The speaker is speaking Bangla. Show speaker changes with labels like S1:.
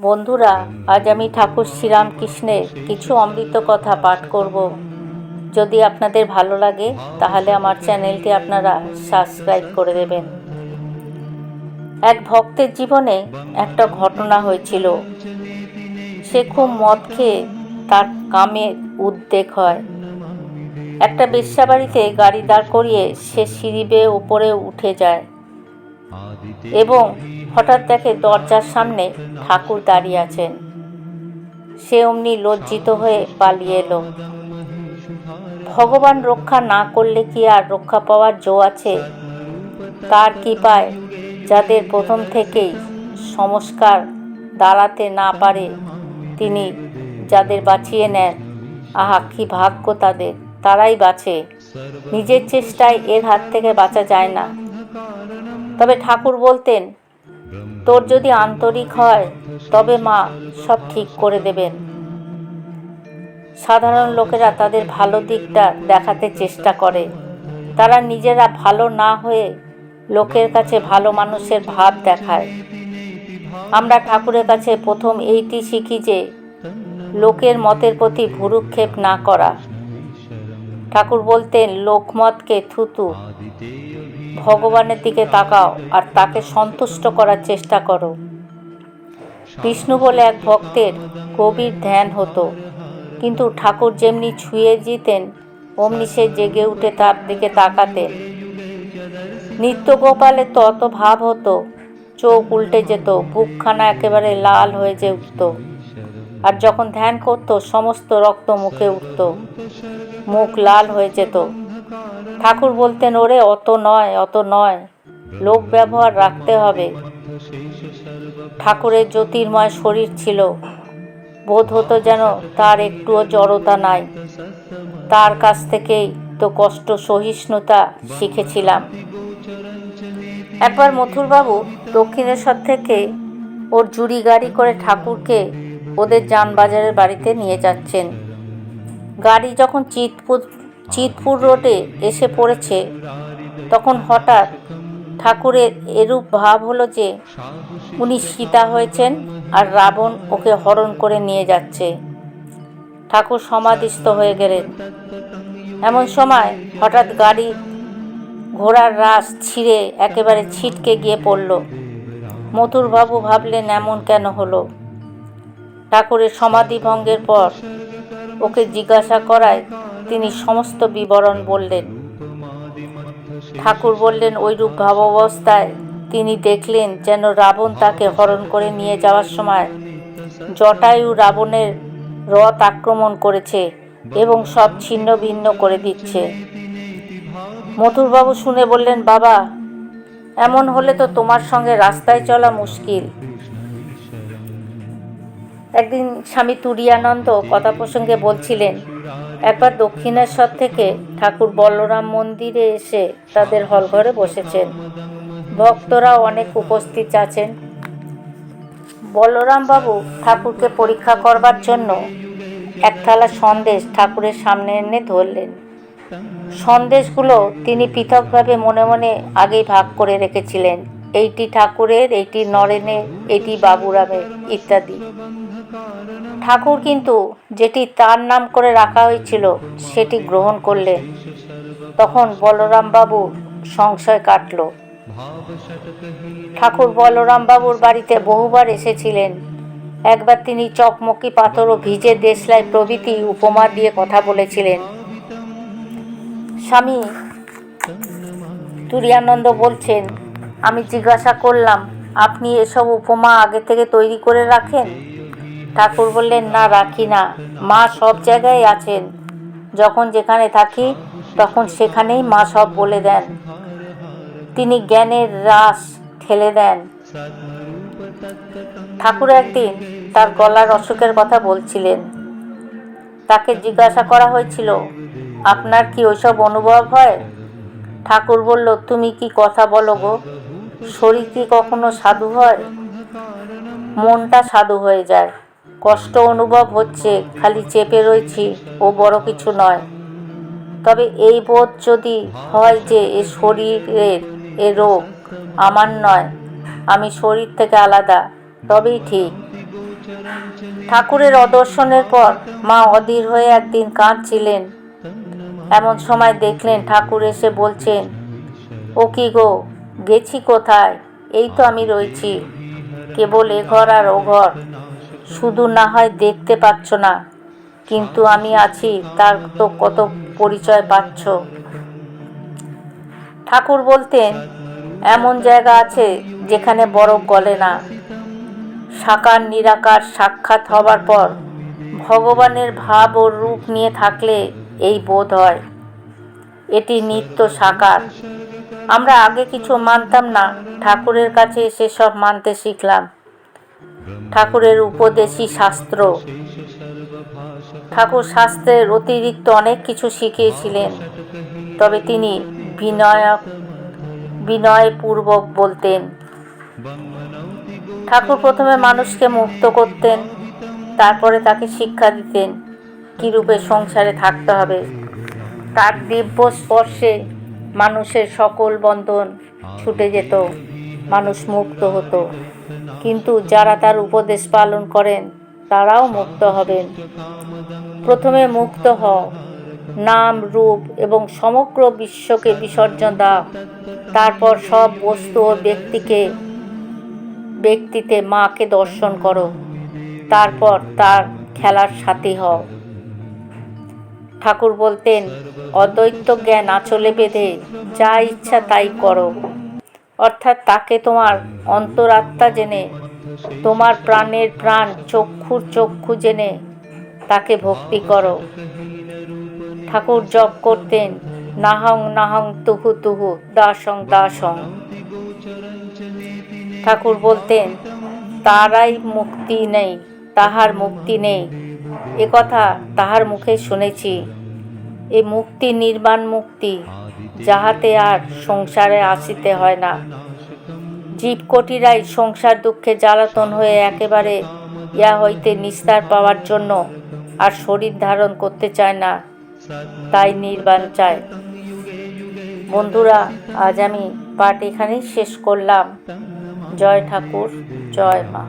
S1: বন্ধুরা আজ আমি ঠাকুর শ্রীরামকৃষ্ণের কিছু অমৃত কথা পাঠ করব। যদি আপনাদের ভালো লাগে তাহলে আমার চ্যানেলটি আপনারা সাবস্ক্রাইব করে দেবেন। এক ভক্তের জীবনে একটা ঘটনা হয়েছিল। সে খুব মদ খেয়ে তার কামের উদ্বেগ হয়। একটা বেশ্যাবাড়িতে গাড়ি দাঁড় করিয়ে সে সিঁড়ি বেয়ে ওপরে উঠে যায়। এবং হঠাৎ দেখে দরজার সামনে ঠাকুর দাঁড়িয়ে আছেন। সে অমনি লজ্জিত হয়ে পালিয়ে এলো। ভগবান রক্ষা না করলে কি আর রক্ষা পাওয়ার জো আছে? তার কি পায় যাদের প্রথম থেকেই সংস্কার দাঁড়াতে না পারে, তিনি যাদের বাঁচিয়ে নেন, আহা, কি ভাগ্য তাদের। তারাই বাঁচে। নিজের চেষ্টায় এর হাত থেকে বাঁচা যায় না। তবে ঠাকুর বলতেন তোর যদি আন্তরিক হয়, তবে মা সব ঠিক করে দেবেন। সাধারণ লোকেরা তাদের ভালো দিকটা দেখাতে চেষ্টা করে। তারা নিজেরা ভালো না হয়ে লোকের কাছে ভালো মানুষের ভাব দেখায়। আমরা ঠাকুরের কাছে প্রথম এইটি শিখি যে, লোকের মতের প্রতি ভুরুক্ষেপ না করা। ঠাকুর বলতেন, লোকমতকে থুতু, ভগবানের দিকে তাকাও আর তাকে সন্তুষ্ট করার চেষ্টা করো। বিষ্ণু বলে এক ভক্তের গভীর ধ্যান হতো। কিন্তু ঠাকুর যেমনি ছুঁয়ে দিতেন অমনি সে জেগে উঠে তার দিকে তাকাতেন। নিত্যগোপালের তো অত ভাব হতো, চোখ উল্টে যেত, বুকখানা একেবারে লাল হয়ে যে উঠত। আর যখন ধ্যান করতো, সমস্ত রক্ত মুখে উঠত। মুখ লাল হয়ে যেত। ঠাকুর বলতেন, ওরে, অত নয় অত নয়। লোক ব্যবহার রাখতে হবে। ঠাকুরের জ্যোতির্ময় শরীর ছিল। বোধ হতো যেন তার একটুও জড়তা নাই। তার কাছ থেকেই তো কষ্ট, সহিষ্ণুতা শিখেছিলাম। একবার মথুরবাবু দক্ষিণেশ্বর থেকে ওর জুড়ি গাড়ি করে ঠাকুরকে ওদের যানবাজারের বাড়িতে নিয়ে যাচ্ছেন। গাড়ি যখন চিতপুর চিতপুর রোডে এসে পড়েছে, তখন হঠাৎ ঠাকুরের এরূপ ভাব হলো যে, উনি সীতা হয়েছেন আর রাবণ ওকে হরণ করে নিয়ে যাচ্ছে। ঠাকুর সমাধিস্থ হয়ে গেলেন। এমন সময় হঠাৎ গাড়ি ঘোড়ার রাস ছিঁড়ে একেবারে ছিটকে গিয়ে পড়ল। মথুরবাবু ভাবলেন, এমন কেন হলো? ঠাকুরের সমাধি ভঙ্গের পর ওকে জিজ্ঞাসা করায় তিনি সমস্ত বিবরণ বললেন। ঠাকুর বললেন ওইরূপ ভাবাবস্থায় তিনি দেখলেন যেন রাবণ তাকে হরণ করে নিয়ে যাওয়ার সময় জটায়ু রাবণের রথ আক্রমণ করেছে এবং সব ছিন্ন ভিন্ন করে দিচ্ছে। মথুরবাবু শুনে বললেন, বাবা, এমন হলে তো তোমার সঙ্গে রাস্তায় চলা মুশকিল। একদিন স্বামী তুরিয়ানন্দ কথা প্রসঙ্গে বলছিলেন, একবার দক্ষিণেশ্বর থেকে ঠাকুর বলরাম মন্দিরে এসে তাদের হলঘরে বসেছেন। ভক্তরা অনেক উপস্থিত আছেন। বলরাম বাবু ঠাকুরকে পরীক্ষা করবার জন্য এক থালা সন্দেশ ঠাকুরের সামনে এনে ধরলেন। সন্দেশগুলো তিনি পৃথকভাবে মনে মনে আগেই ভাগ করে রেখেছিলেন। এইটি ঠাকুরের, এইটি নরেনের এটি বাবুরামের ইত্যাদি। ঠাকুর কিন্তু যেটি তার নাম করে রাখা হয়েছিল, সেটি গ্রহণ করলেন। তখন বলরাম বাবুর সংশয় কাটল। ঠাকুর বলরাম বাবুর বাড়িতে বহুবার এসেছিলেন। একবার তিনি চকমকি পাথর ও ভিজে দেশলাই প্রভৃতি উপমা দিয়ে কথা বলেছিলেন। স্বামী তুরিয়ানন্দ বলছেন আমি জিজ্ঞাসা করলাম, আপনি এসব উপমা আগে থেকে তৈরি করে রাখেন? ঠাকুর বললেন, না, রাখি না। মা সব জায়গায় আছেন। যখন যেখানে থাকি, তখন সেখানেই মা সব বলে দেন। তিনি জ্ঞানের রাস ঠেলে দেন। ঠাকুর একদিন তার গলার অসুখের কথা বলছিলেন। তাকে জিজ্ঞাসা করা হয়েছিল, আপনার কি ওইসব অনুভব হয়? ঠাকুর বলল, তুমি কি কথা বলো গো? শরীর কি কখনো সাধু হয়? মনটা সাধু হয়ে যায়। কষ্ট অনুভব হচ্ছে, খালি চেপে রয়েছি ও বড় কিছু নয়। তবে এই বোধ যদি হয় যে এ শরীরের এ রোগ আমার নয়, আমি শরীর থেকে আলাদা, তবেই ঠিক। ঠাকুরের অদর্শনের পর মা অধীর হয়ে একদিন কাঁদছিলেন। এমন সময় দেখলেন ঠাকুর এসে বলছেন, ও কি গো গেছি কোথায়? এই তো আমি রয়েছি। কেবল এ ঘর আর ও ঘর। শুধু না হয় দেখতে পাচ্ছ না। কিন্তু আমি আছি, তার তো কত পরিচয় পাচ্ছ। ঠাকুর বলতেন, এমন জায়গা আছে যেখানে বরফ গলে না। সাকার নিরাকার সাক্ষাৎ হবার পর ভগবানের ভাব ও রূপ নিয়ে থাকলে এই বোধ হয়। এটি নিত্য সাকার। আমরা আগে কিছু মানতাম না, ঠাকুরের কাছে এসে সব মানতে শিখলাম। ঠাকুরের উপদেশী শাস্ত্র। ঠাকুর শাস্ত্রের অতিরিক্ত অনেক কিছু শিখিয়েছিলেন, তবে তিনি বিনয়ক বিনয়পূর্বক বলতেন, ঠাকুর প্রথমে মানুষকে মুক্ত করতেন, তারপরে তাকে শিক্ষা দিতেন, কীরূপে সংসারে থাকতে হবে? তার দিব্য স্পর্শে মানুষের সকল বন্ধন ছুটে যেত, মানুষ মুক্ত হতো। কিন্তু যারা তার উপদেশ পালন করেন, তারাও মুক্ত হবেন। প্রথমে মুক্ত হও। নাম, রূপ এবং সমগ্র বিশ্বকে বিসর্জন দাও। তারপর সব বস্তু ও ব্যক্তিকে, ব্যক্তিতে মাকে দর্শন করো। তারপর তার খেলার সাথী হও। ঠাকুর বলতেন, অদ্বৈত জ্ঞান আঁচলে বেঁধে যা ইচ্ছা তাই করো। অর্থাৎ তাকে তোমার অন্তরাত্মা জেনে, তোমার প্রাণের প্রাণ চক্ষুর চক্ষু জেনে তাকে ভক্তি করো। ঠাকুর জপ করতেন, নাহং নাহং, তুহু তুহু, দাসং দাসং। ঠাকুর বলতেন, তারাই মুক্তি নেই, তাহার মুক্তি নেই। এ কথা তাহার মুখে শুনেছি। এ মুক্তি নির্বাণ মুক্তি, যাহাতে আর সংসারে আসিতে হয় না। জীবকটিরাই সংসার দুঃখে জ্বালাতন হয়ে একেবারে ইয়া হইতে নিস্তার পাওয়ার জন্য আর শরীর ধারণ করতে চায় না, তাই নির্বাণ চায়। বন্ধুরা, আজ আমি পাঠ এখানেই শেষ করলাম। জয় ঠাকুর, জয় মা।